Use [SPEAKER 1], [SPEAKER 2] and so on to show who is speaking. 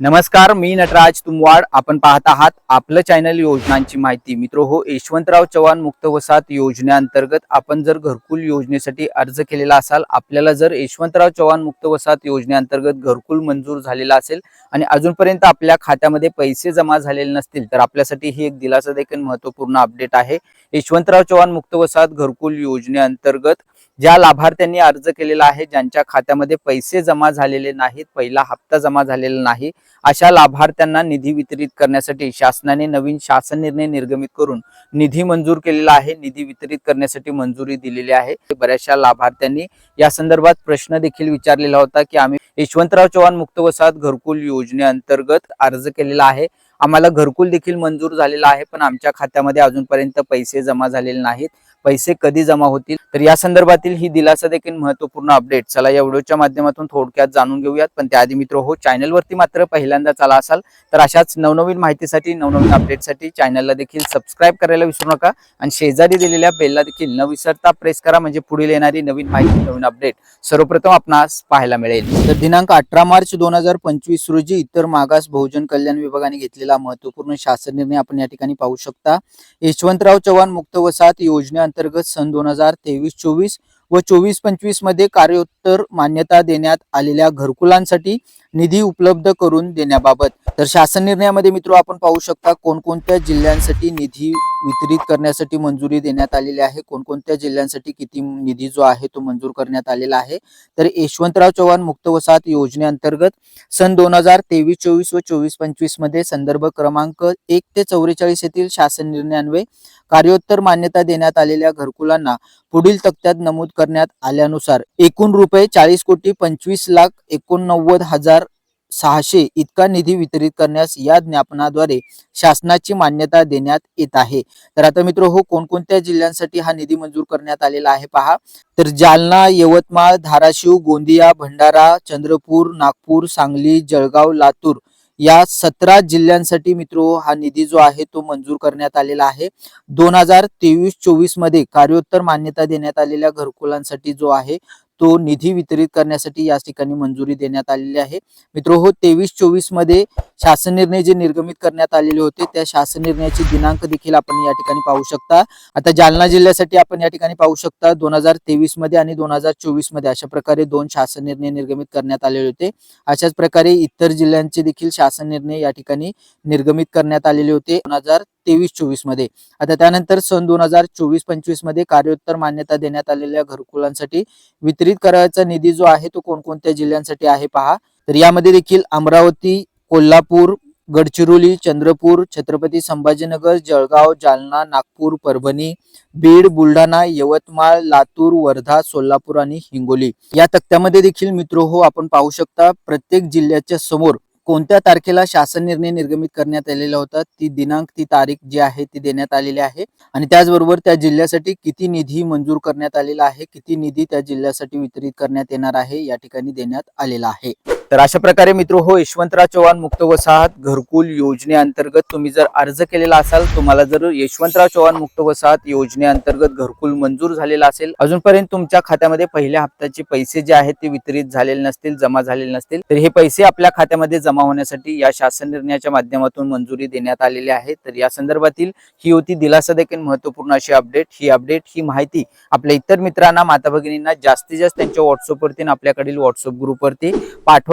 [SPEAKER 1] नमस्कार मी नटराज तुमवाड. आपण पाहत आहात आपलं चॅनल योजनांची माहिती. मित्र हो यशवंतराव चव्हाण मुक्त वसाहत योजनेअंतर्गत आपण जर घरकुल योजनेसाठी अर्ज केलेला असाल आपल्याला जर यशवंतराव चव्हाण मुक्त वसाहत योजनेअंतर्गत घरकुल मंजूर झालेला असेल आणि अजूनपर्यंत आपल्या खात्यामध्ये पैसे जमा झालेले नसतील तर आपल्यासाठी ही एक दिलासा देखील महत्त्वपूर्ण अपडेट आहे. यशवंतराव चव्हाण मुक्त वसाहत घरकुल योजनेअंतर्गत ज्या लाभार्थ्यांनी अर्ज केलेला आहे ज्यांच्या खात्यामध्ये पैसे जमा झालेले नाहीत पहिला हप्ता जमा झालेला नाही अशा लाभार्थ्यांना निधी वितरित करण्यासाठी शासनाने नवीन शासन निर्णय निर्गमित करून निधी मंजूर केलेला आहे. निधी वितरित करण्यासाठी मंजुरी दिलेली आहे. बऱ्याचशा लाभार्थ्यांनी या संदर्भात प्रश्न देखील विचारलेला होता की आम्ही यशवंतराव चव्हाण मुक्त वसाहत घरकुल योजनेअंतर्गत अर्ज केलेला आहे. आम्हाला घरकुल देखील मंजूर झालेला आहे पण आमच्या खात्यामध्ये अजूनपर्यंत पैसे जमा झालेले नाहीत. पैसे कधी जमा होतील? तर या संदर्भातील ही दिलासा देखील महत्त्वपूर्ण अपडेट चला या व्हिडिओच्या माध्यमातून थोडक्यात जाणून घेऊयात. पण त्याआधी मित्र हो चॅनलवरती मात्र पहिल्यांदा चला असाल तर अशाच नवनवीन माहितीसाठी नवनवीन अपडेटसाठी चॅनलला देखील सबस्क्राईब करायला विसरू नका. आणि शेजारी दिलेल्या बेलला देखील न विसरता प्रेस करा म्हणजे पुढील येणारी नवीन माहिती नवीन अपडेट सर्वप्रथम आपणास पाहायला मिळेल. तर दिनांक अठरा मार्च दोन हजार पंचवीस रोजी इतर मागास बहुजन कल्याण विभागाने घेतलेला महत्त्वपूर्ण शासन निर्णय आपण या ठिकाणी पाहू शकता. यशवंतराव चव्हाण मुक्त वसाहत योजना अंतर्गत सन दोन हजार तेवीस चोवीस व चोवीस पंचवीसमध्ये कार्योत्तर मान्यता देण्यात आलेल्या घरकुलांसाठी निधी उपलब्ध करून देण्याबाबत. तर शासन निर्णयामध्ये मित्र आपण पाहू शकता कोणकोणत्या जिल्ह्यांसाठी निधी वितरित करण्यासाठी मंजुरी देण्यात आलेली आहे? कोणकोणत्या जिल्ह्यांसाठी किती निधी जो आहे तो मंजूर करण्यात आलेला आहे? तर यशवंतराव चव्हाण मुक्त वसाहत योजनेअंतर्गत सन दोन हजार तेवीस चोवीस व चोवीस पंचवीसमध्ये संदर्भ क्रमांक एक ते चौवेचाळीस येथील शासन निर्णयान्वये कार्योत्तर मान्यता देण्यात आलेल्या घरकुलांना पुढील तक्त्यात नमूद करण्यात आल्यानुसार एकूण रुपये चाळीस कोटी पंचवीस लाख एकोणनव्वद हजार सहाशे इतका निधी वितरित करण्यास या ज्ञापनाद्वारे शासनाची मान्यता देण्यात येत आहे. तर आता मित्र हो कोणकोणत्या जिल्ह्यांसाठी हा निधी मंजूर करण्यात आलेला आहे पहा. तर जालना यवतमाळ धाराशिव गोंदिया भंडारा चंद्रपूर नागपूर सांगली जळगाव लातूर या सतरा जिल्ह्यांसाठी मित्रो हा निधी जो आहे तो मंजूर करण्यात आलेला आहे. दोन हजार तेवीस चोवीसमध्ये कार्योत्तर मान्यता देण्यात आलेल्या घरकुलांसाठी जो आहे तो निधी वितरित करण्यासाठी या ठिकाणी मंजुरी देण्यात आलेली आहे. मित्र हो तेवीस चोवीसमध्ये शासन निर्णय जे निर्गमित करण्यात आलेले होते त्या शासन निर्णयाची दिनांक देखील आपण या ठिकाणी पाहू शकता. आता जालना जिल्ह्यासाठी आपण या ठिकाणी पाहू शकता दोन हजार तेवीसमध्ये आणि दोन हजार चोवीसमध्ये अशा प्रकारे दोन शासन निर्णय निर्गमित करण्यात आलेले होते. अशाच प्रकारे इतर जिल्ह्यांचे देखील शासन निर्णय या ठिकाणी निर्गमित करण्यात आलेले होते दोन हजार तेवीस चोवीसमध्ये. आता त्यानंतर सन दोन हजार चोवीस पंचवीसमध्ये कार्योत्तर मान्यता देण्यात आलेल्या घरकुलांसाठी वितरित करायचा निधी जो आहे तो कोणकोणत्या जिल्ह्यांसाठी आहे पहा. तर यामध्ये देखील अमरावती कोल्हापूर गडचिरोली चंद्रपूर छत्रपती संभाजीनगर जळगाव जालना नागपूर परभणी बीड बुलढाणा यवतमाळ लातूर वर्धा सोलापूर आणि हिंगोली. या तक्त्यामध्ये देखील मित्र हो आपण पाहू शकता प्रत्येक जिल्ह्याच्या समोर कोणत्या तारखेला शासन निर्णय निर्गमित करण्यात आलेला होता ती दिनांक ती तारीख जी आहे ती देण्यात आलेली आहे. आणि त्याचबरोबर त्या जिल्ह्यासाठी किती निधी मंजूर करण्यात आलेला आहे किती निधी त्या जिल्ह्यासाठी वितरित करण्यात येणार आहे या ठिकाणी देण्यात आलेला आहे. तर अशा प्रकारे मित्र हो यशवंतराव चव्हाण मुक्त वसाहत घरकुल योजनेअंतर्गत तुम्ही जर अर्ज केलेला असाल तुम्हाला जर यशवंतराव चव्हाण मुक्त वसाहत योजनेअंतर्गत घरकुल मंजूर झालेला असेल अजूनपर्यंत तुमच्या खात्यामध्ये पहिल्या हप्त्याचे पैसे जे आहेत ते वितरित झालेले नसतील जमा झालेले नसतील तर हे पैसे आपल्या खात्यामध्ये जमा होण्यासाठी या शासन निर्णयाच्या माध्यमातून मंजुरी देण्यात आलेली आहे. तर या संदर्भातील ही होती दिलासा देखील महत्त्वपूर्ण अशी अपडेट. ही अपडेट ही माहिती आपल्या इतर मित्रांना माता भगिनींना जास्तीत जास्त त्यांच्या व्हॉट्सअपवरती आपल्याकडील व्हॉट्सअप ग्रुपवरती